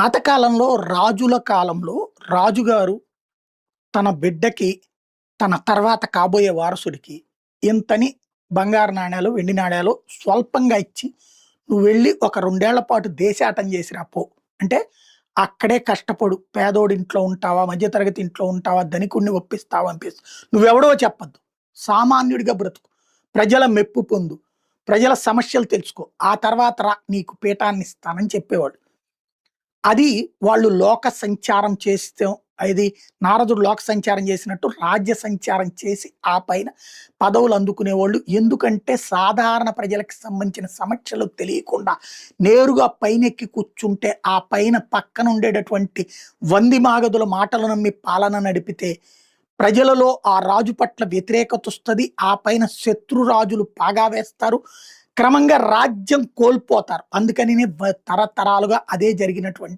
పాతకాలంలో రాజుల కాలంలో రాజుగారు తన బిడ్డకి, తన తర్వాత కాబోయే వారసుడికి ఇంతని బంగారు నాణ్యాలు వెండి నాణ్యాలు స్వల్పంగా ఇచ్చి, "నువ్వు వెళ్ళి ఒక రెండేళ్ళ పాటు దేశాటం చేసిరా పో." అంటే అక్కడే కష్టపడు. పేదోడింట్లో ఉంటావా, మధ్యతరగతి ఇంట్లో ఉంటావా, ధనికుడిని ఒప్పిస్తావా అనిపిస్తు నువ్వెవడో చెప్పద్దు సామాన్యుడిగా బ్రతుకు. ప్రజల మెప్పు పొందు. ప్రజల సమస్యలు తెలుసుకో. ఆ తర్వాత రా నీకు పీఠాన్ని ఇస్తానని చెప్పేవాడు. అది వాళ్ళు లోక సంచారం చేస్తాం ఇది నారదుడు లోక సంచారం చేసినట్టు రాజ్య సంచారం చేసి ఆ పైన పదవులు అందుకునేవాళ్ళు. ఎందుకంటే సాధారణ ప్రజలకు సంబంధించిన సమస్యలు తెలియకుండా నేరుగా పైనెక్కి కూర్చుంటే ఆ పైన పక్కన ఉండేటటువంటి వంది మాగదుల మాటలు నమ్మి పాలన నడిపితే ప్రజలలో ఆ రాజు పట్ల వ్యతిరేకత వస్తుంది ఆ పైన శత్రు రాజులు పాగా వేస్తారు. క్రమంగా రాజ్యం కోల్పోతారు. అందుకని తరతరాలుగా అదే జరిగినటువంటి